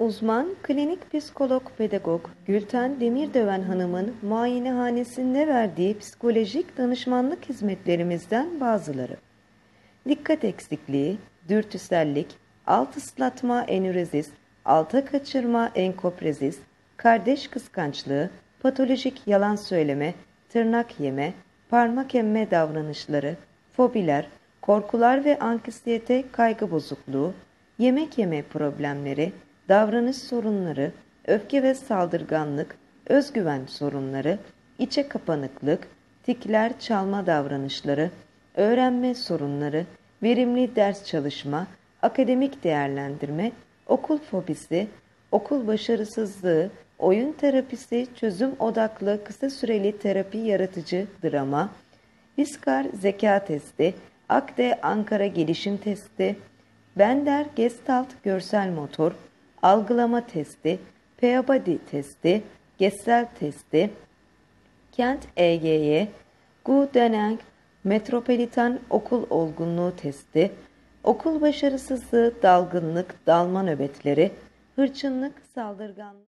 Uzman klinik psikolog pedagog Gülten Demirdöven Hanım'ın muayenehanesinde verdiği psikolojik danışmanlık hizmetlerimizden bazıları. Dikkat eksikliği, dürtüsellik, alt ıslatma enürezis, alta kaçırma enkoprezis, kardeş kıskançlığı, patolojik yalan söyleme, tırnak yeme, parmak emme davranışları, fobiler, korkular ve anksiyete kaygı bozukluğu, yemek yeme problemleri, davranış sorunları, öfke ve saldırganlık, özgüven sorunları, içe kapanıklık, tikler çalma davranışları, öğrenme sorunları, verimli ders çalışma, akademik değerlendirme, okul fobisi, okul başarısızlığı, oyun terapisi, çözüm odaklı kısa süreli terapi yaratıcı drama, Viskar zeka testi, Akde Ankara gelişim testi, Bender Gestalt görsel motor, algılama testi, Peabody testi, Gestalt testi, Kent EGY, Gudenang Metropolitan Okul Olgunluğu Testi, Okul Başarısızlığı, Dalgınlık, Dalma Nöbetleri, Hırçınlık, Saldırganlık,